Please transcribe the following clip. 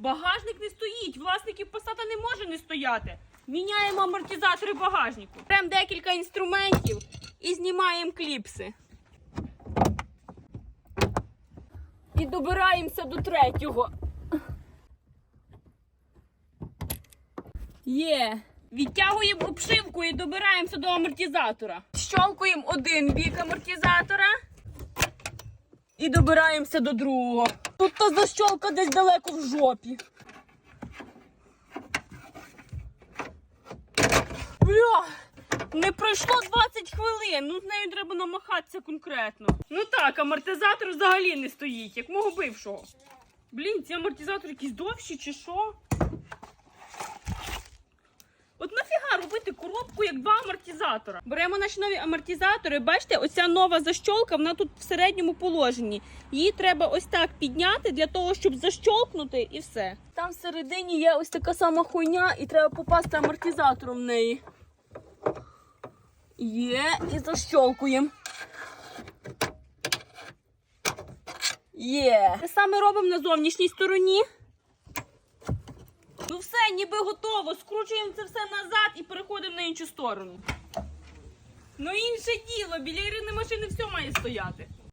Багажник не стоїть, власників посада не може не стояти. Міняємо амортизатори багажнику. Беремо декілька інструментів і знімаємо кліпси. І добираємося до третього. Є. Відтягуємо обшивку і добираємося до амортизатора. Щолкуємо один бік амортизатора і добираємося до другого. Тут та защолка десь далеко в жопі. Бля, не пройшло 20 хвилин. Ну з нею треба намахатися конкретно. Ну так, амортизатор взагалі не стоїть, як мого бившого. Блін, ці амортизатори якісь довші чи що? Нафіга коробку як два амортизатора? Беремо наші нові амортизатори. Бачите, оця нова защолка, вона тут в середньому положенні. Її треба ось так підняти для того, щоб защолкнути і все. Там всередині є ось така сама хуйня, і треба попасти амортизатором в неї. Є, і защолкуємо. Є. Те саме робимо на зовнішній стороні. Ну все, ніби готово. Скручуємо це все назад і переходимо на іншу сторону. Ну інше діло, біля Ірини машини все має стояти.